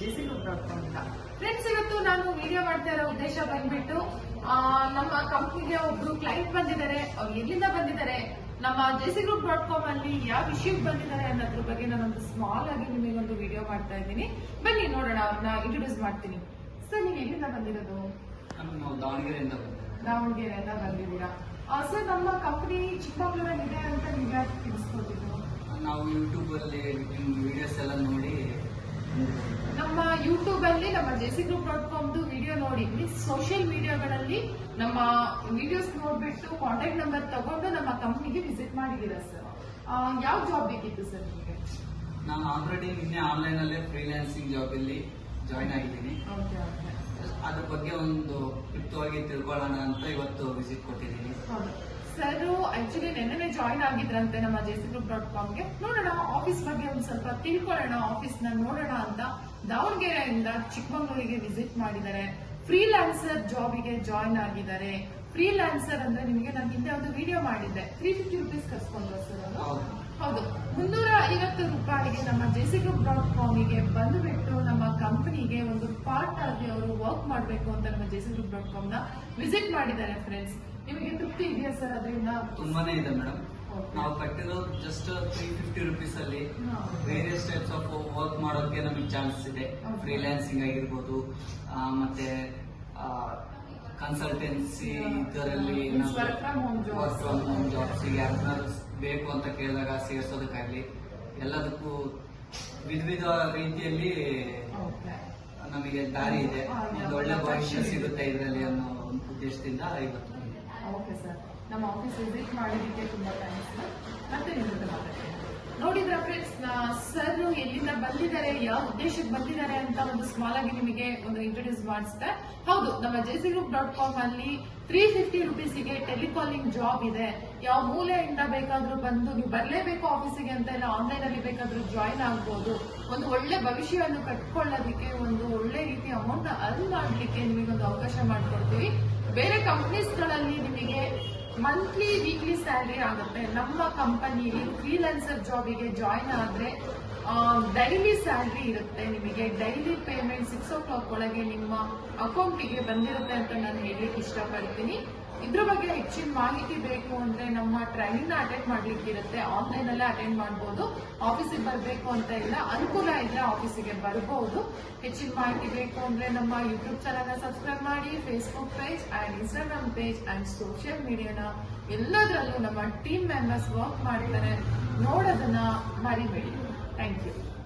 JC ಇರೋದು dot com ಅಂತ. Friends ಇವತ್ತು ನಾನು ವಿಡಿಯೋ ಮಾಡ್ತಾ ಇರೋ ಉದ್ದೇಶ ಬಂದ್ಬಿಟ್ಟು ನಮ್ಮ ಕಂಪ್ನಿಗೆ ಒಬ್ರು ಕ್ಲೈಂಟ್ ಬಂದಿದ್ದಾರೆ. ಅವ್ರು ಎಲ್ಲಿಂದ ಬಂದಿದ್ದಾರೆ? ನಮ್ಮ ಜೆಸಿ ಗ್ರೂಪ್ ಡಾಟ್ ಕಾಮ್ ಅಲ್ಲಿ ಯಾವ ವಿಷಯಕ್ಕೆ ಬಂದಿದ್ದಾರೆ ಅನ್ನೋದ್ರ ಬಗ್ಗೆ ನಾನೊಂದು ಸ್ಮಾಲ್ ಆಗಿ ನಿಮಗೆ ಒಂದು ವಿಡಿಯೋ ಮಾಡ್ತಾ ಇದ್ದೀನಿ. ಬನ್ನಿ ನೋಡೋಣ ಅವ್ರನ್ನ ಇಂಟ್ರೊಡ್ಯೂಸ್ ಮಾಡ್ತೀನಿ. ಸರ್ ನೀವು ಎಲ್ಲಿಂದ ಬಂದಿರೋದು? ದಾವಣಗೆರೆಯಿಂದ ದಾವಣಗೆರೆಯಿಂದ ಬಂದಿದ್ದೀರಾ? ಸರ್ ನಮ್ಮ ಕಂಪ್ನಿ ಚಿಕ್ಕಮಗಳೂರಲ್ಲಿ ಇದೆ ಅಂತ ನಿಮಗೆ ಯಾಕೆ ತಿಳಿಸ್ಕೊಟ್ಟಿದ್ದು ನಾವು ಯೂಟ್ಯೂಬ್ ಅಲ್ಲಿ ವಿಡಿಯೋಸ್ ಎಲ್ಲ ನೋಡಿ ನಮ್ಮ ಯೂಟ್ಯೂಬ್ ಅಲ್ಲಿ ನಮ್ಮ ಜೆಸಿ ಗ್ರೂಪ್ ಡಾಟ್ ಕಾಮ್ದು ವಿಡಿಯೋ ನೋಡಿ ಮೀನ್ಸ್ ಸೋಷಿಯಲ್ ಮೀಡಿಯಾಗಳಲ್ಲಿ ನಮ್ಮ ವಿಡಿಯೋಸ್ ನೋಡ್ಬಿಟ್ಟು ಕಾಂಟ್ಯಾಕ್ಟ್ ನಂಬರ್ ತಗೊಂಡು ನಮ್ಮ ಕಂಪ್ನಿಗೆ ವಿಸಿಟ್ ಮಾಡಿದ್ದೀರಾ ಸರ್ ಯಾವ ಜಾಬ್ ಬೇಕಿತ್ತು ಸರ್ ನಿಮಗೆ? ನಾನು ಆಲ್ರೆಡಿ ನಿನ್ನೆ ಆನ್ಲೈನ್ ಅಲ್ಲೇ ಫ್ರೀಲ್ಯಾನ್ಸಿಂಗ್ ಜಾಬ್ ಅಲ್ಲಿ ಜಾಯಿನ್ ಆಗಿದ್ದೀನಿ. ಅದ್ರ ಬಗ್ಗೆ ಒಂದು ಕ್ಲಿಪ್ತವಾಗಿ ತಿಳ್ಕೊಳ್ಳೋಣ ಅಂತ ಇವತ್ತು ವಿಸಿಟ್ ಕೊಟ್ಟಿದ್ದೀನಿ. ಸರ್ ಆಕ್ಚುಲಿ ನಿನ್ನೆ ಜಾಯಿನ್ ಆಗಿದ್ರಂತೆ ನಮ್ಮ ಜೆಸಿ ಗ್ರೂಪ್ ಡಾಟ್ ಕಾಮ್ಗೆ ನೋಡೋಣ ಆಫೀಸ್ ಬಗ್ಗೆ ಒಂದು ಸ್ವಲ್ಪ ತಿಳ್ಕೊಳ್ಳೋಣ ಆಫೀಸ್ನ ನೋಡೋಣ ಅಂತ ದಾವಣಗೆರೆಯಿಂದ ಚಿಕ್ಕಮಗಳೂರಿಗೆ ವಿಸಿಟ್ ಮಾಡಿದ್ದಾರೆ. ಫ್ರೀಲ್ಯಾನ್ಸರ್ ಜಾಬಿಗೆ ಜಾಯಿನ್ ಆಗಿದ್ದಾರೆ. ಫ್ರೀಲ್ಯಾನ್ಸರ್ ಅಂದ್ರೆ ನಿಮಗೆ ನಾನು ಹಿಂದೆ ಒಂದು ವಿಡಿಯೋ ಮಾಡಿದ್ದೆ. ತ್ರೀ ಫಿಫ್ಟಿ ರುಪೀಸ್ ಕರ್ಸ್ಕೊಂಡ್ರು ಸರ್ ಅವರು. ಹೌದು. ಐವತ್ತು ರೂಪಾಯಿಗೆ ನಮ್ಮ ಜೆಸಿ ಗ್ರೂಪ್ ಡಾಟ್ ಕಾಮಿಗೆ ಬಂದುಬಿಟ್ಟು ನಮ್ಮ ಕಂಪನಿಗೆ ಒಂದು ಪಾರ್ಟ್ ಆಗಿ ಅವರು ವರ್ಕ್ ಮಾಡಬೇಕು ಅಂತ ನಮ್ಮ ಜೆಸಿ ಗ್ರೂಪ್ ಡಾಟ್ ಕಾಮ್ನ ವಿಸಿಟ್ ಮಾಡಿದ್ದಾರೆ ಫ್ರೆಂಡ್ಸ್ ನಿಮಗೆ ತೃಪ್ತಿ ಇದೆಯಾ ಸರ್ ಅದರಿಂದ? ತುಂಬಾನೇ ಇದೆ ಮೇಡಮ್ ನಾವು ಕಟ್ಟಿರೋ ಜಸ್ಟ್ ತ್ರೀ ಫಿಫ್ಟಿ ರುಪೀಸ್ ಅಲ್ಲಿ ವೇರಿಯಸ್ ಟೈಪ್ಸ್ ಆಫ್ ವರ್ಕ್ ಮಾಡೋಕೆ ನಮಗೆ ಚಾನ್ಸ್ ಇದೆ. ಫ್ರೀಲ್ಯಾನ್ಸಿಂಗ್ ಆಗಿರ್ಬೋದು ಮತ್ತೆ ಕನ್ಸಲ್ಟೆನ್ಸಿ ಇದರಲ್ಲಿ ವರ್ಕ್ ಫ್ರಮ್ ಹೋಮ್ ಜಾಬ್ಸ್ ಬೇಕು ಅಂತ ಕೇಳಿದಾಗ ಸೇರ್ಸೋದಕ್ಕಾಗ್ಲಿ. ಎಲ್ಲದಕ್ಕೂ ವಿಧ ವಿಧ ರೀತಿಯಲ್ಲಿ ನಮಗೆ ದಾರಿ ಇದೆ. ಒಂದು ಒಳ್ಳೆ ಭವಿಷ್ಯ ಸಿಗುತ್ತೆ ಇದರಲ್ಲಿ ಅನ್ನೋ ಒಂದು ಉದ್ದೇಶದಿಂದ ಇವತ್ತು ಬಂದೆ. ಓಕೆ ಸರ್ ನಮ್ಮ ಆಫೀಸ್ ವಿಸಿಟ್ ಮಾಡಿದ್ದಕ್ಕೆ ತುಂಬಾ ಥ್ಯಾಂಕ್ಸ್ ಮತ್ತೆ ನಿಮ್ಮ ಜೊತೆ ಮಾತಾಡ್ತೀನಿ. ನೋಡಿದ್ರ ಫ್ರೆಂಡ್ಸ್ ಸರ್ ಎಲ್ಲಿಂದ ಬಂದಿದ್ದಾರೆ, ಯಾವ ಉದ್ದೇಶಕ್ಕೆ ಬಂದಿದ್ದಾರೆ ಅಂತ ಒಂದು ಸ್ಮಾಲ್ ಆಗಿ ನಿಮಗೆ ಒಂದು ಇಂಟ್ರೊಡ್ಯೂಸ್ ಮಾಡಿಸ್ತಾ ಹೌದು, ನಮ್ಮ ಜೆಸಿ ಗ್ರೂಪ್ ಡಾಟ್ ಕಾಮ್ ಅಲ್ಲಿ ತ್ರೀ ಫಿಫ್ಟಿ ರುಪೀಸಿಗೆ ಟೆಲಿಕಾಲಿಂಗ್ ಜಾಬ್ ಇದೆ. ಯಾವ ಮೂಲೆಯಿಂದ ಬೇಕಾದ್ರೂ ಬಂದು ನೀವು ಬರಲೇಬೇಕು ಆಫೀಸಿಗೆ ಅಂತ ಇಲ್ಲ ಆನ್ಲೈನ್ ಅಲ್ಲಿ ಬೇಕಾದ್ರೂ ಜಾಯಿನ್ ಆಗ್ಬೋದು. ಒಂದು ಒಳ್ಳೆ ಭವಿಷ್ಯವನ್ನು ಕಟ್ಕೊಳ್ಳೋದಕ್ಕೆ, ಒಂದು ಒಳ್ಳೆ ರೀತಿ ಅಮೌಂಟ್ ಅರ್ನ್ ಮಾಡಲಿಕ್ಕೆ ನಿಮಗೆ ಒಂದು ಅವಕಾಶ ಮಾಡಿಕೊಡ್ತೀವಿ. ಬೇರೆ ಕಂಪ್ನೀಸ್ಗಳಲ್ಲಿ ನಿಮಗೆ ಮಂತ್ಲಿ ವೀಕ್ಲಿ ಸ್ಯಾಲ್ರಿ ಆಗುತ್ತೆ. ನಮ್ಮ ಕಂಪನಿಲಿ ಫ್ರೀಲಾನ್ಸರ್ ಜಾಬಿಗೆ ಜಾಯ್ನ್ ಆದ್ರೆ ಡೈಲಿ ಸ್ಯಾಲ್ರಿ ಇರುತ್ತೆ, ನಿಮಗೆ daily payment six o'clock ಒಳಗೆ ನಿಮ್ಮ ಅಕೌಂಟಿಗೆ ಬಂದಿರುತ್ತೆ ಅಂತ ನಾನು ಹೇಳಲಿಕ್ಕೆ ಇಷ್ಟಪಡ್ತೀನಿ. ಇದ್ರ ಬಗ್ಗೆ ಹೆಚ್ಚಿನ ಮಾಹಿತಿ ಬೇಕು ಅಂದ್ರೆ ನಮ್ಮ ಟ್ರೈನಿಂಗ್ ಅಟೆಂಡ್ ಮಾಡ್ಲಿಕ್ಕೆ ಇರುತ್ತೆ. ಆನ್ಲೈನ್ ಅಲ್ಲೇ ಅಟೆಂಡ್ ಮಾಡಬಹುದು ಆಫೀಸಿಗೆ ಬರಬೇಕು ಅಂತ ಇಲ್ಲ, ಅನುಕೂಲ ಇದ್ರೆ ಆಫೀಸಿಗೆ ಬರಬಹುದು ಹೆಚ್ಚಿನ ಮಾಹಿತಿ ಬೇಕು ಅಂದ್ರೆ ನಮ್ಮ ಯೂಟ್ಯೂಬ್ ಚಾನಲ್ ಸಬ್ಸ್ಕ್ರೈಬ್ ಮಾಡಿ Facebook page and Instagram page and social ಮೀಡಿಯಾನ ಎಲ್ಲದರಲ್ಲೂ ನಮ್ಮ ಟೀಮ್ ಮೆಂಬರ್ಸ್ ವರ್ಕ್ ಮಾಡ್ತಾರೆ. ನೋಡೋದನ್ನ ಮರಿಬೇಡಿ. Thank you.